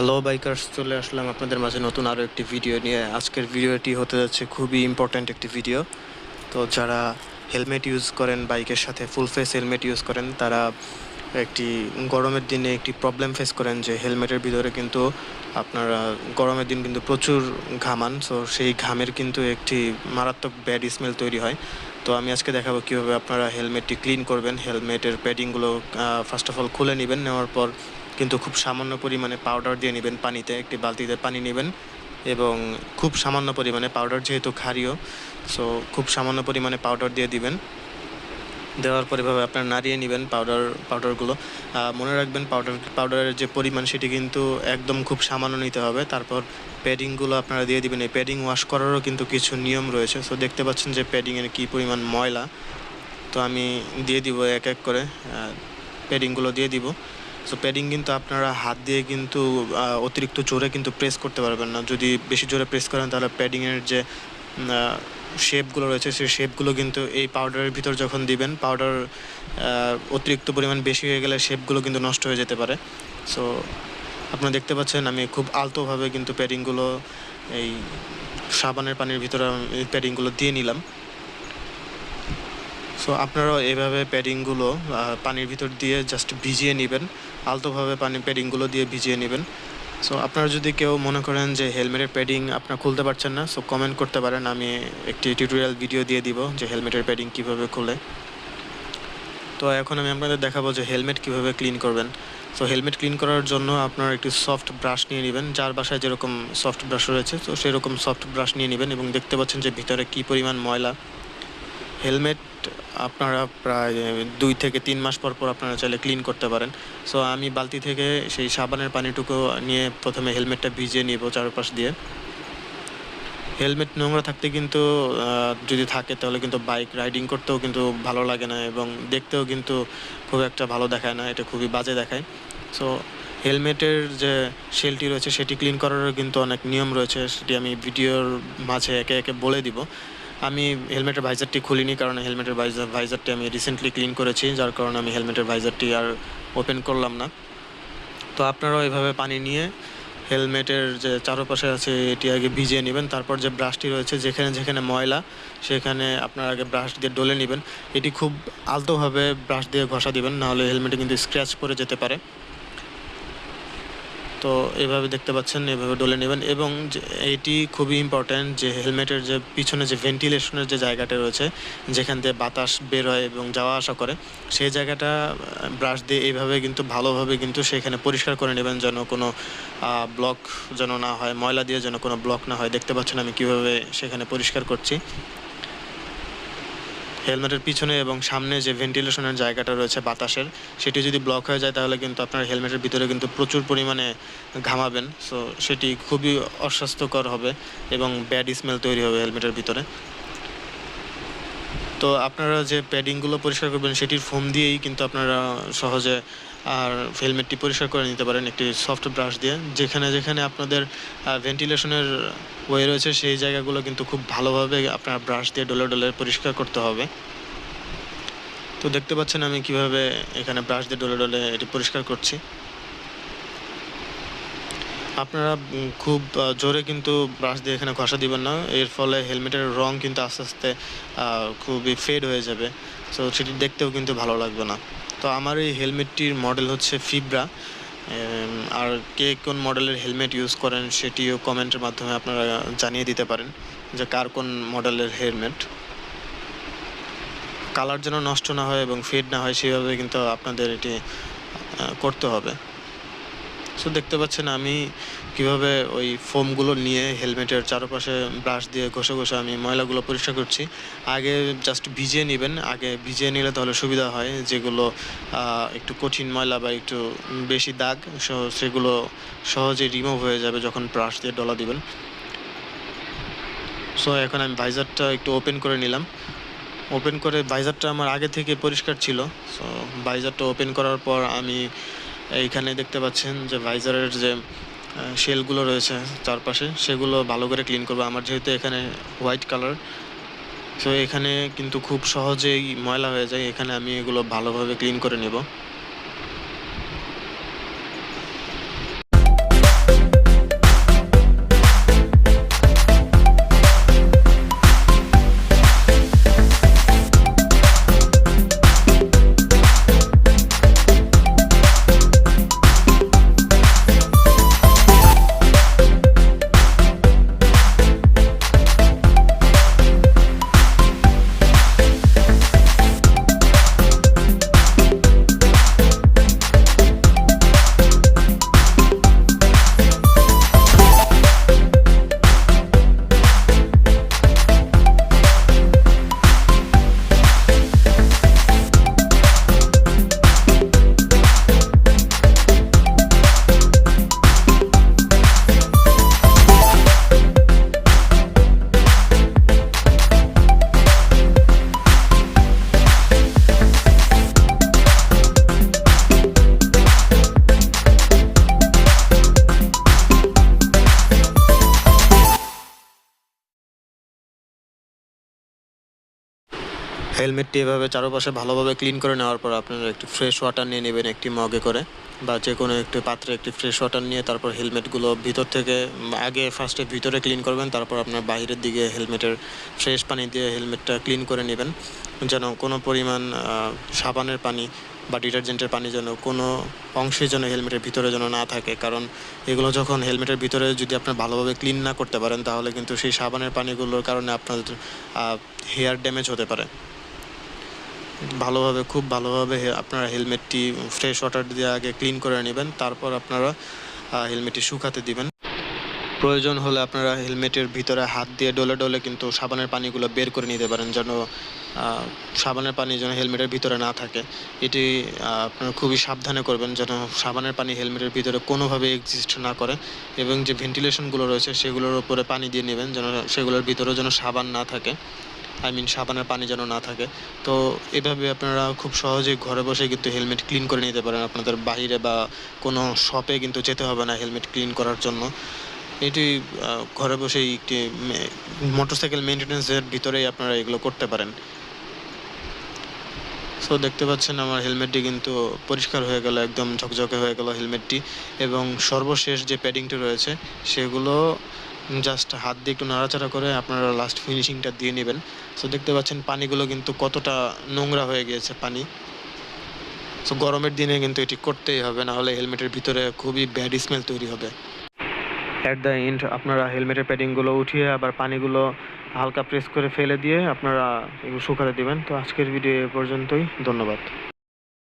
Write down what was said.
Hello bikers চলে আসলাম আপনাদের মাঝে নতুন আরও একটি ভিডিও নিয়ে। আজকের ভিডিওটি হতে যাচ্ছে খুবই ইম্পর্ট্যান্ট একটি ভিডিও তো যারা হেলমেট ইউজ করেন বাইকের সাথে ফুল ফেস হেলমেট ইউজ করেন, তারা একটি গরমের দিনে একটি প্রবলেম ফেস করেন যে হেলমেটের ভিতরে কিন্তু আপনারা, গরমের দিন কিন্তু প্রচুর ঘামান। সো সেই ঘামের কিন্তু একটি মারাত্মক ব্যাড স্মেল তৈরি হয়। তো আমি আজকে দেখাবো কীভাবে আপনারা হেলমেটটি ক্লিন করবেন। হেলমেটের প্যাডিংগুলো ফার্স্ট অফ অল খুলে নেবেন। নেওয়ার পর কিন্তু খুব সামান্য পরিমাণে পাউডার দিয়ে নেবেন পানিতে, একটি বালতিতে পানি নেবেন এবং খুব সামান্য পরিমাণে পাউডার যেহেতু ক্ষারীয় সো খুব সামান্য পরিমাণে পাউডার দিয়ে দিবেন। দেওয়ার পর এভাবে আপনার নাড়িয়ে নেবেন পাউডার পাউডারগুলো মনে রাখবেন পাউডার পাউডারের যে পরিমাণ সেটি কিন্তু একদম খুব সামান্য নিতে হবে। তারপর প্যাডিংগুলো আপনারা দিয়ে দিবেন। এই প্যাডিং ওয়াশ করারও কিন্তু কিছু নিয়ম রয়েছে। সো দেখতে পাচ্ছেন যে প্যাডিংয়ের কী পরিমাণ ময়লা। তো আমি দিয়ে দিব এক এক করে। প্যাডিংগুলো দিয়ে দিব। সো প্যাডিং কিন্তু আপনারা হাত দিয়ে কিন্তু অতিরিক্ত জোরে কিন্তু প্রেস করতে পারবেন না। যদি বেশি জোরে প্রেস করেন, তাহলে প্যাডিংয়ের যে শেপগুলো রয়েছে, সেই শেপগুলো কিন্তু এই পাউডারের ভিতর যখন দিবেন পাউডার অতিরিক্ত পরিমাণ বেশি হয়ে গেলে শেপগুলো কিন্তু নষ্ট হয়ে যেতে পারে। সো আপনারা দেখতে পাচ্ছেন, আমি খুব আলতোভাবে কিন্তু প্যাডিংগুলো এই সাবানের পানির ভিতরে প্যাডিংগুলো দিয়ে নিলাম। সো আপনারাও এভাবে প্যাডিংগুলো পানির ভিতর দিয়ে জাস্ট ভিজিয়ে নেবেন। আলতোভাবে পানি প্যাডিংগুলো দিয়ে ভিজিয়ে নেবেন। সো আপনারা যদি কেউ মনে করেন যে হেলমেটের প্যাডিং আপনারা খুলতে পারছেন না সো কমেন্ট করতে পারেন। আমি একটি টিউটোরিয়াল ভিডিও দিয়ে দিব যে হেলমেটের প্যাডিং কীভাবে খুলে। তো এখন আমি আপনাদের দেখাবো যে হেলমেট কীভাবে ক্লিন করবেন। তো হেলমেট ক্লিন করার জন্য আপনারা একটি সফট ব্রাশ নিয়ে নেবেন। যার বাসায় যেরকম সফট ব্রাশ রয়েছে, তো সেরকম সফট ব্রাশ নিয়ে নেবেন এবং দেখতে পাচ্ছেন যে ভিতরে কী পরিমাণ ময়লা। হেলমেট আপনারা প্রায় দুই থেকে তিন মাস পর পর আপনারা চাইলে ক্লিন করতে পারেন। সো আমি বালতি থেকে সেই সাবানের পানিটুকু নিয়ে প্রথমে হেলমেটটা ভিজিয়ে নিব চারপাশ দিয়ে। হেলমেট নোংরা থাকতে কিন্তু যদি থাকে তাহলে কিন্তু বাইক রাইডিং করতেও কিন্তু ভালো লাগে না এবং দেখতেও কিন্তু খুব একটা ভালো দেখায় না, এটা খুবই বাজে দেখায়। সো হেলমেটের যে শেলটি রয়েছে সেটি ক্লিন করারও কিন্তু অনেক নিয়ম রয়েছে, সেটি আমি ভিডিওর মাঝে একে একে বলে দিব। আমি হেলমেটের ভাইজারটি খুলিনি কারণ হেলমেটের ভাইজার ভাইজারটি আমি রিসেন্টলি ক্লিন করেছি, যার কারণে আমি হেলমেটের ভাইজারটি আর ওপেন করলাম না। তো আপনারাও এভাবে পানি নিয়ে হেলমেটের যে চারপাশে আছে এটি আগে ভিজিয়ে নেবেন, তারপর যে ব্রাশটি রয়েছে, যেখানে যেখানে ময়লা, সেখানে আপনার আগে ব্রাশ দিয়ে ডলে নেবেন। এটি খুব আলতোভাবে ব্রাশ দিয়ে ঘষা দিবেন, নাহলে হেলমেটে কিন্তু স্ক্র্যাচ পড়ে যেতে পারে। তো এভাবে দেখতে পাচ্ছেন, এভাবে ডলে নেবেন এবং এটি খুবই ইম্পর্ট্যান্ট যে হেলমেটের যে পিছনে যে ভেন্টিলেশনের যে জায়গাটা রয়েছে, যেখান দিয়ে বাতাস বের হয় এবং যাওয়া আসা করে, সেই জায়গাটা ব্রাশ দিয়ে এইভাবে কিন্তু ভালোভাবে কিন্তু সেখানে পরিষ্কার করে নেবেন যেন কোনো ব্লক যেন না হয়, ময়লা দিয়ে যেন কোনো ব্লক না হয়। দেখতে পাচ্ছেন আমি কীভাবে সেখানে পরিষ্কার করছি। হেলমেটের পিছনে এবং সামনে যে ভেন্টিলেশনের জায়গাটা রয়েছে বাতাসের, সেটি যদি ব্লক হয়ে যায় তাহলে কিন্তু আপনার হেলমেটের ভিতরে কিন্তু প্রচুর পরিমাণে ঘামাবেন। সো সেটি খুবই অস্বাস্থ্যকর হবে এবং ব্যাড স্মেল তৈরি হবে হেলমেটের ভিতরে। তো আপনারা যে প্যাডিংগুলো পরিষ্কার করবেন, সেটির ফোম দিয়েই কিন্তু আপনারা সহজে আর হেলমেটটি পরিষ্কার করে নিতে পারেন একটি সফট ব্রাশ দিয়ে। যেখানে যেখানে আপনাদের ভেন্টিলেশনের ওয়ে রয়েছে, সেই জায়গাগুলো কিন্তু খুব ভালোভাবে আপনার ব্রাশ দিয়ে ডলে ডলে পরিষ্কার করতে হবে। তো দেখতে পাচ্ছেন আমি কীভাবে এখানে ব্রাশ দিয়ে ডলে ডলে এটি পরিষ্কার করছি। আপনারা খুব জোরে কিন্তু ব্রাশ দিয়ে এখানে ঘষা দিবেন না। এর ফলে হেলমেটের রং কিন্তু আস্তে আস্তে খুবই ফেড হয়ে যাবে। সো সেটি দেখতেও কিন্তু ভালো লাগবে না। তো আমার এই হেলমেটটির মডেল হচ্ছে ফিব্রা আর কে কোন মডেলের হেলমেট ইউজ করেন সেটিও কমেন্টের মাধ্যমে আপনারা জানিয়ে দিতে পারেন যে কার কোন মডেলের হেলমেট। কালার যেন নষ্ট না হয় এবং ফেড না হয়, সেভাবে কিন্তু আপনাদের এটি করতে হবে। সো দেখতে পাচ্ছেন আমি কীভাবে ওই ফোমগুলো নিয়ে হেলমেটের চারপাশে ব্রাশ দিয়ে ঘষে ঘষে আমি ময়লাগুলো পরিষ্কার করছি। আগে জাস্ট ভিজিয়ে নেবেন, আগে ভিজিয়ে নিলে তাহলে সুবিধা হয়। যেগুলো একটু কঠিন ময়লা বা একটু বেশি দাগ সেগুলো সহজে রিমুভ হয়ে যাবে যখন ব্রাশ দিয়ে ডলা দিবেন। সো এখন আমি ভাইজারটা একটু ওপেন করে নিলাম। ওপেন করে ভাইজারটা আমার আগে থেকে পরিষ্কার ছিল। সো ভাইজারটা ওপেন করার পর আমি এইখানে দেখতে পাচ্ছেন যে ভাইজারের যে শেলগুলো রয়েছে চারপাশে, সেগুলো ভালো করে ক্লিন করব। আমার যেহেতু এখানে হোয়াইট কালার তো এখানে কিন্তু খুব সহজেই ময়লা হয়ে যায়। এখানে আমি এগুলো ভালোভাবে ক্লিন করে নেব। হেলমেটটি এভাবে চারপাশে ভালোভাবে ক্লিন করে নেওয়ার পর আপনারা একটি ফ্রেশ ওয়াটার নিয়ে নেবেন একটি মগে করে বা যে কোনো একটি পাত্রে একটি ফ্রেশ ওয়াটার নিয়ে তারপর হেলমেটগুলো ভিতর থেকে আগে ফার্স্টে ভিতরে ক্লিন করবেন, তারপর আপনার বাইরের দিকে হেলমেটের ফ্রেশ পানি দিয়ে হেলমেটটা ক্লিন করে নেবেন। যেন কোনো পরিমাণ সাবানের পানি বা ডিটারজেন্টের পানি যেন কোনো অংশে যেন হেলমেটের ভিতরে যেন না থাকে। কারণ এগুলো যখন হেলমেটের ভিতরে যদি আপনার ভালোভাবে ক্লিন না করতে পারেন, তাহলে কিন্তু সেই সাবানের পানিগুলোর কারণে আপনার হেয়ার ড্যামেজ হতে পারে। ভালোভাবে, খুব ভালোভাবে আপনারা হেলমেটটি ফ্রেশ ওয়াটার দিয়ে আগে ক্লিন করে নেবেন, তারপর আপনারা হেলমেটটি শুকাতে দিবেন। প্রয়োজন হলে আপনারা হেলমেটের ভিতরে হাত দিয়ে ডলে ডলে কিন্তু সাবানের পানিগুলো বের করে নিতে পারেন যেন সাবানের পানি যেন হেলমেটের ভিতরে না থাকে। এটি আপনারা খুবই সাবধানে করবেন যেন সাবানের পানি হেলমেটের ভিতরে কোনোভাবে এক্সিস্ট না করে এবং যে ভেন্টিলেশনগুলো রয়েছে সেগুলোর উপরে পানি দিয়ে নেবেন যেন সেগুলোর ভিতরে যেন সাবান না থাকে। আই মিন সাবানের পানি যেন না থাকে। তো এভাবে আপনারা খুব সহজেই ঘরে বসে কিন্তু হেলমেট ক্লিন করে নিতে পারেন। আপনাদের বাইরে বা কোনো শপে কিন্তু যেতে হবে না হেলমেট ক্লিন করার জন্য। এটি ঘরে বসেই একটি মোটরসাইকেল মেনটেন্যান্সের ভিতরেই আপনারা এগুলো করতে পারেন। সো দেখতে পাচ্ছেন আমার হেলমেটটি কিন্তু পরিষ্কার হয়ে গেল, একদম ঝকঝকে হয়ে গেল হেলমেটটি। এবং সর্বশেষ যে প্যাডিংটি রয়েছে, সেগুলো জাস্ট হাত দিয়ে একটু নাড়াচাড়া করে আপনারা লাস্ট ফিনিশিংটা দিয়ে নেবেন। সো দেখতে পাচ্ছেন পানিগুলো কিন্তু কতটা নোংরা হয়ে গিয়েছে পানি। সো গরমের দিনে কিন্তু এটি করতেই হবে, না হলে হেলমেটের ভিতরে খুবই ব্যাড স্মেল তৈরি হবে। অ্যাট দ্য এন্ড আপনারা হেলমেটের প্যাডিংগুলো উঠিয়ে আবার পানিগুলো হালকা প্রেস করে ফেলে দিয়ে আপনারা এগুলো শুকাতে দিবেন। তো, আজকের ভিডিও এ পর্যন্তই। ধন্যবাদ।